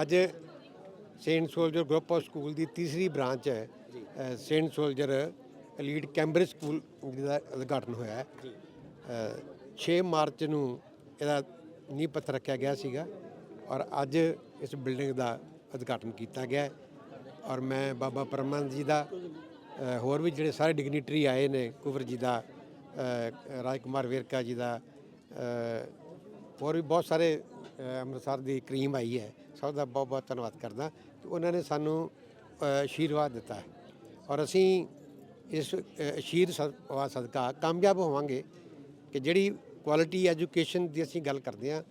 ਅੱਜ Saint Soldier group of school ਦੀ ਤੀਸਰੀ branch ਹੈ। Saint Soldier elite Cambridge school ਜਿਹਦਾ ਉਦਘਾਟਨ ਹੋਇਆ ਹੈ। ਅ, 6 ਮਾਰਚ ਨੂੰ ਇਹਦਾ ਨੀਂਹ ਪੱਥਰ ਰੱਖਿਆ ਗਿਆ ਸੀਗਾ ਔਰ ਅੱਜ ਇਸ ਬਿਲਡਿੰਗ ਦਾ ਉਦਘਾਟਨ ਕੀਤਾ ਗਿਆ ਔਰ ਮੈਂ ਬਾਬਾ ਪਰਮਨ ਜੀ ਦਾ ਹੋਰ ਵੀ ਜਿਹੜੇ ਸਾਰੇ ਡਿਗਨੀਟਰੀ ਆਏ ਨੇ ਕੁਵਰ ਜੀ ਦਾ ਰਾਜ ਕੁਮਾਰ ਵੇਰਕਾ ਜੀ ਦਾ ਹੋਰ ਵੀ ਬਹੁਤ ਸਾਰੇ ਅੰਮ੍ਰਿਤਸਰ ਦੀ ਕਰੀਮ ਆਈ ਹੈ। ਸਭ ਦਾ ਬਹੁਤ ਬਹੁਤ ਧੰਨਵਾਦ ਕਰਦਾ ਕਿ ਉਹਨਾਂ ਨੇ ਸਾਨੂੰ ਅ, ਆਸ਼ੀਰਵਾਦ ਦਿੱਤਾ ਹੈ। ਔਰ ਅਸੀਂ ਇਸ ਅ, ਆਸ਼ੀਰਵਾਦ ਸਦਕਾ ਕਾਮਯਾਬ ਹੋਵਾਂਗੇ ਕਿ ਜਿਹੜੀ ਕੁਆਲਿਟੀ ਐਜੂਕੇਸ਼ਨ ਦੀ ਅਸੀਂ ਗੱਲ ਕਰਦੇ ਹਾਂ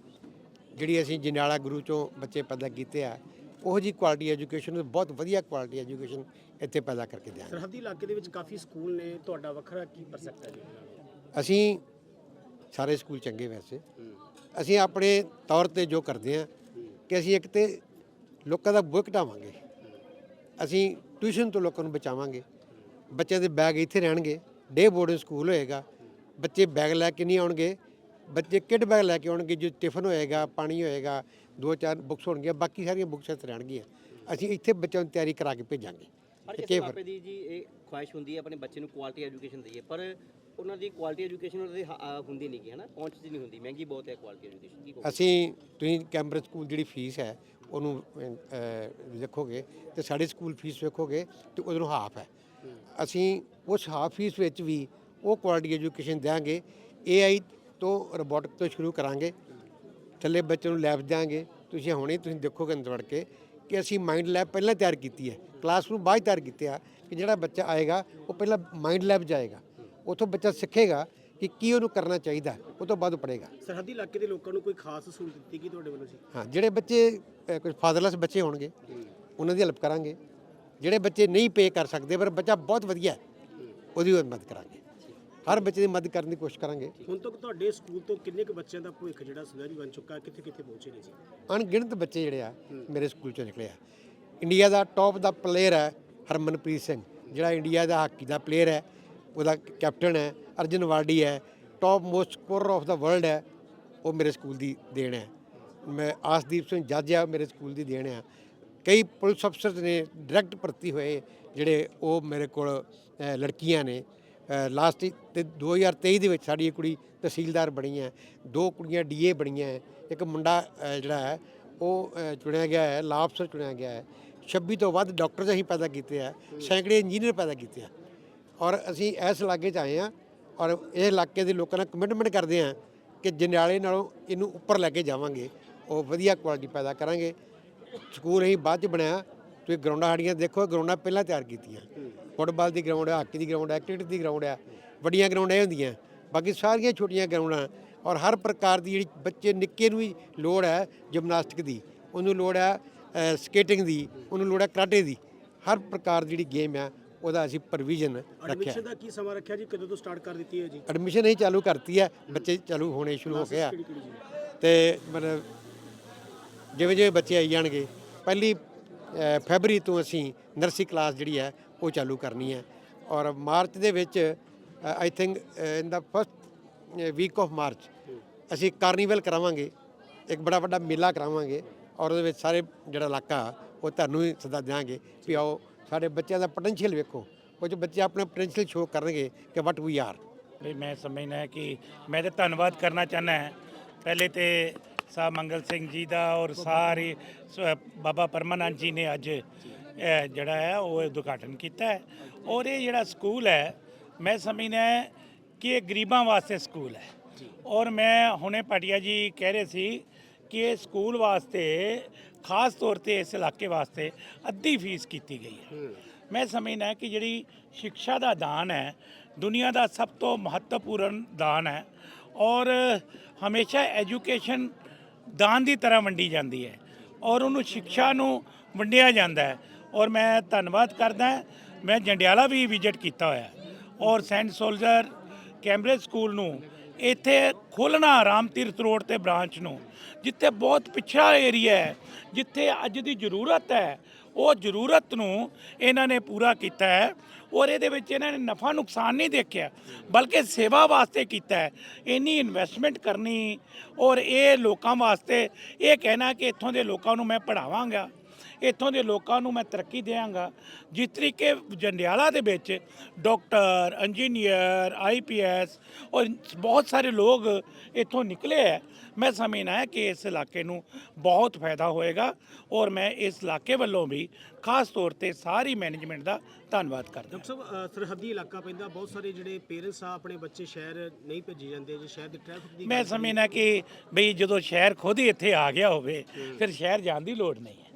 ਜਿਹੜੀ ਅਸੀਂ ਜੰਡਿਆਲਾ ਗੁਰੂ ਚੋਂ ਬੱਚੇ ਪੈਦਾ ਕੀਤੇ ਆ ਉਹ ਜੀ ਕੁਆਲਿਟੀ ਐਜੂਕੇਸ਼ਨ ਬਹੁਤ ਵਧੀਆ ਕੁਆਲਿਟੀ ਐਜੂਕੇਸ਼ਨ ਇੱਥੇ ਪੈਦਾ ਕਰਕੇ ਦਿਆਂਗੇ। ਸਰਹੱਦੀ ਇਲਾਕੇ ਦੇ ਵਿੱਚ ਕਾਫੀ ਸਕੂਲ ਨੇ ਤੁਹਾਡਾ ਵੱਖਰਾ ਕੀ ਪਰਸੈਪਟ ਹੈ ਅਸੀਂ ਸਾਰੇ ਸਕੂਲ ਚੰਗੇ ਵੈਸੇ। ਅਸੀਂ ਆਪਣੇ ਤੌਰ ਤੇ ਜੋ ਕਰਦੇ ਹਾਂ ਕਿ ਅਸੀਂ ਇੱਕ ਤੇ ਲੋਕਾਂ ਦਾ ਬੁੱਕ ਘਟਾਵਾਂਗੇ। ਅਸੀਂ ਟਿਊਸ਼ਨ ਤੋਂ ਲੋਕਾਂ ਨੂੰ ਬਚਾਵਾਂਗੇ। ਬੱਚਿਆਂ ਦੇ ਬੈਗ ਇੱਥੇ ਰਹਿਣਗੇ। ਡੇ ਬੋਰਡਿੰਗ ਸਕੂਲ ਹੋਏਗਾ। ਬੱਚੇ ਬੈਗ ਲੈ ਕੇ ਨਹੀਂ ਆਉਣਗੇ। ਬੱਚੇ ਕਿੱਟ ਬੈਗ ਲੈ ਕੇ ਆਉਣਗੇ ਜੋ ਟਿਫਨ ਹੋਏਗਾ ਪਾਣੀ ਹੋਏਗਾ ਦੋ ਚਾਰ ਬੁੱਕਸ ਹੋਣਗੀਆਂ ਬਾਕੀ ਸਾਰੀਆਂ ਬੁੱਕਸ ਇੱਥੇ ਰਹਿਣਗੀਆਂ। ਅਸੀਂ ਇੱਥੇ ਬੱਚਿਆਂ ਨੂੰ ਤਿਆਰੀ ਕਰਾ ਕੇ ਭੇਜਾਂਗੇ। ਹਰ ਕਿਸੇ ਮਾਪੇ ਦੀ ਜੀ ਇਹ ਖੁਆਇਸ਼ ਹੁੰਦੀ ਹੈ ਆਪਣੇ ਬੱਚੇ ਨੂੰ ਕੁਆਲਿਟੀ ਐਜੂਕੇਸ਼ਨ ਦਈਏ ਪਰ ਉਹਨਾਂ ਦੀ ਕੁਆਲਿਟੀ ਐਜੂਕੇਸ਼ਨ ਉਹਨਾਂ ਦੀ ਹ- ਹੁੰਦੀ ਨਹੀਂ ਗੀ ਹਨਾ ਪਹੁੰਚਦੀ ਨਹੀਂ ਹੁੰਦੀ। ਮਹਿੰਗੀ ਬਹੁਤ ਹੈ ਕੁਆਲਿਟੀ ਐਜੂਕੇਸ਼ਨ ਕੀ ਕਹੋਗੇ? ਅਸੀਂ ਤੁਸੀਂ ਕੈਂਬਰਿਜ ਸਕੂਲ ਜਿਹੜੀ ਫੀਸ ਹੈ ਉਹਨੂੰ ਅਹ, ਦੇਖੋਗੇ ਤੇ ਸਾਡੇ ਸਕੂਲ ਫੀਸ ਵੇਖੋਗੇ ਤੇ ਉਹਦੋਂ ਹਾਫ ਹੈ। ਅਸੀਂ ਉਸ ਹਾਫ ਫੀਸ ਵਿੱਚ ਵੀ ਉਹ ਕੁਆਲਿਟੀ ਐਜੂਕੇਸ਼ਨ ਦਿਆਂਗੇ ਏਆਈ ਤੋਂ ਰੋਬੋਟਿਕ ਤੋਂ ਸ਼ੁਰੂ ਕਰਾਂਗੇ ਥੱਲੇ ਬੱਚੇ ਨੂੰ ਲੈਬ ਦਿਆਂਗੇ ਤੁਸੀਂ ਹੁਣੇ ਤੁਸੀਂ ਦੇਖੋਗੇ ਅੰਦਰ ਵੜ ਕੇ ਕਿ ਅਸੀਂ ਮਾਈਂਡ ਲੈਬ ਪਹਿਲਾਂ ਤਿਆਰ ਕੀਤੀ ਹੈ। ਕਲਾਸਰੂਮ ਬਾਅਦ 'ਚ ਤਿਆਰ ਕੀਤੇ ਆ ਕਿ ਜਿਹੜਾ ਬੱਚਾ ਆਏਗਾ ਉਹ ਪਹਿਲਾਂ ਮਾਈਂਡ ਲੈਬ ਜਾਏਗਾ। ਉੱਥੋਂ ਬੱਚਾ ਸਿੱਖੇਗਾ ਕਿ ਕੀ ਉਹਨੂੰ ਕਰਨਾ ਚਾਹੀਦਾ ਉਹ ਤੋਂ ਬਾਅਦ ਉਹ ਪੜ੍ਹੇਗਾ। ਸਰਹੱਦੀ ਇਲਾਕੇ ਦੇ ਲੋਕਾਂ ਨੂੰ ਕੋਈ ਖਾਸ ਸਹੂਲਤ ਦਿੱਤੀ ਗਈ ਤੁਹਾਡੇ ਵੱਲੋਂ ਜੀ? ਹਾਂ ਜਿਹੜੇ ਬੱਚੇ ਅ, ਕੁਝ ਫਾਦਰਲੈਸ ਬੱਚੇ ਹੋਣਗੇ ਉਹਨਾਂ ਦੀ ਹੈਲਪ ਕਰਾਂਗੇ। ਜਿਹੜੇ ਬੱਚੇ ਨਹੀਂ ਪੇ ਕਰ ਸਕਦੇ ਪਰ ਬੱਚਾ ਬਹੁਤ ਵਧੀਆ ਹੈ ਉਹਦੀ ਵੀ ਮਦਦ ਕਰਾਂਗੇ। ਹਰ ਬੱਚੇ ਦੀ ਮਦਦ ਕਰਨ ਦੀ ਕੋਸ਼ਿਸ਼ ਕਰਾਂਗੇ। ਹੁਣ ਤੱਕ ਤੁਹਾਡੇ ਸਕੂਲ ਤੋਂ ਕਿੰਨੇ ਕੁ ਬੱਚਿਆਂ ਦਾ ਭਵਿੱਖ ਜਿਹੜਾ ਸੁਨਹਿਰੀ ਬਣ ਚੁੱਕਾ ਕਿੱਥੇ ਕਿੱਥੇ ਪਹੁੰਚੇ ਨੇ ਜੀ? ਅਣਗਿਣਤ ਬੱਚੇ ਜਿਹੜੇ ਆ ਮੇਰੇ ਸਕੂਲ ਚੋਂ ਨਿਕਲੇ ਆ। ਇੰਡੀਆ ਦਾ ਟੌਪ ਦਾ ਪਲੇਅਰ ਹੈ ਹਰਮਨਪ੍ਰੀਤ ਸਿੰਘ ਜਿਹੜਾ ਇੰਡੀਆ ਦਾ ਹਾਕੀ ਦਾ ਪਲੇਅਰ ਹੈ। ਉਹਦਾ ਕੈਪਟਨ ਹੈ, ਅਰਜਨ ਵਾਰਡੀ ਹੈ top most scorer of the world ਹੈ, ਉਹ ਮੇਰੇ ਸਕੂਲ ਦੀ ਦੇਣ ਹੈ। ਮੈਂ ਆਸਦੀਪ ਸਿੰਘ ਜੱਜ ਆ ਮੇਰੇ ਸਕੂਲ ਦੀ ਦੇਣ ਆ ਕਈ ਪੁਲਿਸ ਅਫਸਰ ਨੇ ਡਾਇਰੈਕਟ ਭਰਤੀ ਹੋਏ ਜਿਹੜੇ ਉਹ ਮੇਰੇ ਕੋਲ ਲੜਕੀਆਂ ਨੇ। ਲਾਸਟ ਤੇ 2023 ਦੇ ਵਿੱਚ ਸਾਡੀ ਇੱਕ ਕੁੜੀ ਤਹਿਸੀਲਦਾਰ ਬਣੀ ਹੈ। ਦੋ ਕੁੜੀਆਂ ਡੀਏ ਬਣੀਆਂ ਹੈ। ਇੱਕ ਮੁੰਡਾ ਜਿਹੜਾ ਹੈ, ਉਹ ਚੁਣਿਆ ਗਿਆ ਹੈ ਲਾਅ ਅਫਸਰ ਚੁਣਿਆ ਗਿਆ ਹੈ। 26 ਤੋਂ ਵੱਧ ਡਾਕਟਰ ਅਸੀਂ ਪੈਦਾ ਕੀਤੇ ਆ ਸੈਂਕੜੇ ਇੰਜੀਨੀਅਰ ਪੈਦਾ ਕੀਤੇ ਆ। ਔਰ ਅਸੀਂ ਇਸ ਇਲਾਕੇ 'ਚ ਆਏ ਆ ਔਰ ਇਹ ਇਲਾਕੇ ਦੇ ਲੋਕਾਂ ਨਾਲ ਕਮਿਟਮੈਂਟ ਕਰਦੇ ਆ ਕਿ ਜੰਡਿਆਲੇ ਨਾਲੋਂ ਇਹਨੂੰ ਉੱਪਰ ਲੈ ਕੇ ਜਾਵਾਂਗੇ। ਉਹ ਵਧੀਆ ਕੁਆਲਿਟੀ ਪੈਦਾ ਕਰਾਂਗੇ। ਸਕੂਲ ਅਸੀਂ ਬਾਅਦ 'ਚ ਬਣਾਇਆ। ਤੁਸੀਂ ਗਰਾਊਂਡਾਂ ਸਾਡੀਆਂ ਦੇਖੋ, ਗਰਾਊਂਡਾਂ ਪਹਿਲਾਂ ਤਿਆਰ ਕੀਤੀਆਂ। ਫੁੱਟਬਾਲ ਦੀ ਗਰਾਊਂਡ ਹੈ ਹਾਕੀ ਦੀ ਗਰਾਊਂਡ ਹੈ ਕ੍ਰਿਕਟ ਦੀ ਗਰਾਊਂਡ ਹੈ ਵੱਡੀਆਂ ਗਰਾਊਂਡਾਂ ਇਹ ਹੁੰਦੀਆਂ। ਬਾਕੀ ਸਾਰੀਆਂ ਛੋਟੀਆਂ ਗਰਾਊਂਡਾਂ ਔਰ ਹਰ ਪ੍ਰਕਾਰ ਦੀ ਜਿਹੜੀ ਬੱਚੇ ਨਿੱਕੇ ਨੂੰ ਵੀ ਲੋੜ ਹੈ ਜਿਮਨਾਸਟਿਕ ਦੀ, ਉਹਨੂੰ ਲੋੜ ਹੈ ਸਕੇਟਿੰਗ ਦੀ, ਉਹਨੂੰ ਲੋੜ ਹੈ ਕਰਾਟੇ ਦੀ। ਹਰ ਪ੍ਰਕਾਰ ਦੀ ਜਿਹੜੀ ਗੇਮ ਹੈ ਉਹਦਾ ਅਸੀਂ ਪ੍ਰੋਵੀਜ਼ਨ ਰੱਖਿਆ। ਐਡਮਿਸ਼ਨ ਦਾ ਕੀ ਸਮਾਂ ਰੱਖਿਆ ਜੀ? ਕਦੋਂ ਤੋਂ ਸਟਾਰਟ ਕਰ ਦਿੱਤੀ ਹੈ ਜੀ? ਐਡਮਿਸ਼ਨ ਹੀ ਚਾਲੂ ਕਰਤੀ ਹੈ। ਬੱਚੇ ਚਾਲੂ ਹੋਣੇ ਸ਼ੁਰੂ ਹੋ ਗਏ ਆ। ਕਿਹੜੀ ਕਿਹੜੀ ਜੀ? ਤੇ ਮਤਲਬ ਜਿਵੇਂ ਜਿਵੇਂ ਬੱਚੇ ਆਈ ਜਾਣਗੇ ਪਹਿਲੀ ਅ, ਫੈਬਰੀ ਤੋਂ ਅਸੀਂ ਨਰਸਰੀ ਕਲਾਸ ਜਿਹੜੀ ਹੈ ਉਹ ਚਾਲੂ ਕਰਨੀ ਹੈ। ਔਰ ਮਾਰਚ ਦੇ ਵਿੱਚ I think in the first week of March ਅਸੀਂ ਕਾਰਨੀਵਲ ਕਰਾਵਾਂਗੇ। ਇੱਕ ਬੜਾ ਵੱਡਾ ਮੇਲਾ ਕਰਾਵਾਂਗੇ। ਔਰ ਉਹਦੇ ਵਿੱਚ ਸਾਰੇ ਜਿਹੜਾ ਇਲਾਕਾ ਉਹ ਤੁਹਾਨੂੰ ਹੀ ਸੱਦਾ ਦਿਆਂਗੇ ਵੀ ਆਓ ਸਾਡੇ ਬੱਚਿਆਂ ਦਾ ਪੋਟੈਂਸ਼ੀਅਲ ਵੇਖੋ। ਕੁਝ ਬੱਚੇ ਆਪਣਾ ਪੋਟੈਂਸ਼ੀਅਲ ਸ਼ੋਅ ਕਰਨਗੇ ਕਿ ਵਟ ਵੀ ਆਰ ਵੀ ਮੈਂ ਸਮਝਣਾ ਹੈ ਕਿ ਮੈਂ ਤੇ ਧੰਨਵਾਦ ਕਰਨਾ ਚਾਹੁੰਦਾ ਹਾਂ। ਪਹਿਲੇ ਤੇ ਸਾਹਿਬ ਮੰਗਲ ਸਿੰਘ ਜੀ ਦਾ ਔਰ ਸਾਰੇ ਸ- ਬਾਬਾ ਪਰਮਾਨੰਦ ਜੀ ਨੇ ਅੱਜ ਜਿਹੜਾ ਹੈ ਉਹ ਉਦਘਾਟਨ ਕੀਤਾ ਹੈ। ਔਰ ਇਹ ਜਿਹੜਾ ਸਕੂਲ ਹੈ ਮੈਂ ਸਮਝਦਾ ਹੈ ਕਿ ਇਹ ਗਰੀਬਾਂ ਵਾਸਤੇ ਸਕੂਲ ਹੈ। ਔਰ ਮੈਂ ਹੁਣੇ ਪਟਿਆ ਜੀ ਕਹਿ ਰਹੇ ਸੀ ਕਿ ਇਹ ਸਕੂਲ ਵਾਸਤੇ ਖਾਸ ਤੌਰ ਤੇ ਇਸ ਇਲਾਕੇ ਵਾਸਤੇ ਅੱਧੀ ਫੀਸ ਕੀਤੀ ਗਈ ਹੈ। ਮੈਂ ਸਮਝਦਾ ਕਿ ਜਿਹੜੀ ਸਿੱਖਿਆ ਦਾ ਦਾਨ ਹੈ ਦੁਨੀਆ ਦਾ ਸਭ ਤੋਂ ਮਹੱਤਵਪੂਰਨ ਦਾਨ ਹੈ ਔਰ ਹਮੇਸ਼ਾ ਐਜੂਕੇਸ਼ਨ ਦਾਨ ਦੀ ਤਰ੍ਹਾਂ ਵੰਡੀ ਜਾਂਦੀ ਹੈ ਔਰ ਉਹਨੂੰ ਸਿੱਖਿਆ ਨੂੰ ਵੰਡਿਆ ਜਾਂਦਾ ਹੈ ਔਰ ਮੈਂ ਧੰਨਵਾਦ ਕਰਦਾ ਮੈਂ ਜੰਡਿਆਲਾ ਵੀ ਵਿਜ਼ਿਟ ਕੀਤਾ ਹੋਇਆ ਔਰ ਸੈਂਟ ਸੋਲਜਰ ਕੈਂਬਰੇਜ ਸਕੂਲ ਨੂੰ, ਇੱਥੇ ਖੋਲ੍ਹਣਾ ਰਾਮ ਤੀਰਥ ਰੋਡ ਤੇ ਬ੍ਰਾਂਚ ਨੂੰ, ਜਿੱਥੇ ਬਹੁਤ ਪਿਛੜਾ ਏਰੀਆ ਹੈ, ਜਿੱਥੇ ਅੱਜ ਦੀ ਜ਼ਰੂਰਤ ਹੈ, ਉਹ ਜ਼ਰੂਰਤ ਨੂੰ ਇਹਨਾਂ ਨੇ ਪੂਰਾ ਕੀਤਾ ਹੈ ਔਰ ਇਹਦੇ ਵਿੱਚ ਇਹਨਾਂ ਨੇ ਨਫਾ ਨੁਕਸਾਨ ਨਹੀਂ ਦੇਖਿਆ, ਬਲਕਿ ਸੇਵਾ ਵਾਸਤੇ ਕੀਤਾ ਹੈ, ਇੰਨੀ ਇਨਵੈਸਟਮੈਂਟ ਕਰਨੀ ਔਰ ਇਹ ਲੋਕਾਂ ਵਾਸਤੇ ਇਹ ਕਹਿਣਾ ਕਿ ਇੱਥੋਂ ਦੇ ਲੋਕਾਂ ਨੂੰ ਮੈਂ ਪੜਾਵਾਂਗਾ ਇੱਥੋਂ ਦੇ ਲੋਕਾਂ ਨੂੰ ਮੈਂ ਤਰੱਕੀ ਦੇਵਾਂਗਾ ਜਿਸ ਤਰੀਕੇ ਜੰਡਿਆਲਾ ਦੇ ਵਿੱਚ ਡਾਕਟਰ ਇੰਜੀਨੀਅਰ ਆਈਪੀਐਸ ਔਰ ਬਹੁਤ ਸਾਰੇ ਲੋਕ ਇੱਥੋਂ ਨਿਕਲੇ ਹੈ ਮੈਂ ਸਮਝਣਾ ਹੈ ਕਿ ਇਸ ਇਲਾਕੇ ਨੂੰ ਬਹੁਤ ਫਾਇਦਾ ਹੋਏਗਾ ਔਰ ਮੈਂ ਇਸ ਇਲਾਕੇ ਵੱਲੋਂ ਵੀ ਖਾਸ ਤੌਰ ਤੇ ਸਾਰੀ ਮੈਨੇਜਮੈਂਟ ਦਾ ਧੰਨਵਾਦ ਕਰਦਾ ਡਾਕਟਰ ਸਾਹਿਬ ਸਰਹੱਦੀ ਇਲਾਕਾ ਪੈਂਦਾ ਬਹੁਤ ਸਾਰੇ ਜਿਹੜੇ ਪੇਰੈਂਟਸ ਆ ਆਪਣੇ ਬੱਚੇ ਸ਼ਹਿਰ ਨਹੀਂ ਭੇਜੇ ਜਾਂਦੇ ਜੇ ਸ਼ਹਿਰ ਦੇ ਟ੍ਰੈਫਿਕ ਦੀ ਮੈਂ ਸਮਝਣਾ ਕਿ ਬਈ ਜਦੋਂ ਸ਼ਹਿਰ ਖੁਦ ਹੀ ਇੱਥੇ ਆ ਗਿਆ ਹੋਵੇ ਫਿਰ ਸ਼ਹਿਰ ਜਾਣ ਦੀ ਲੋੜ ਨਹੀਂ ਹੈ।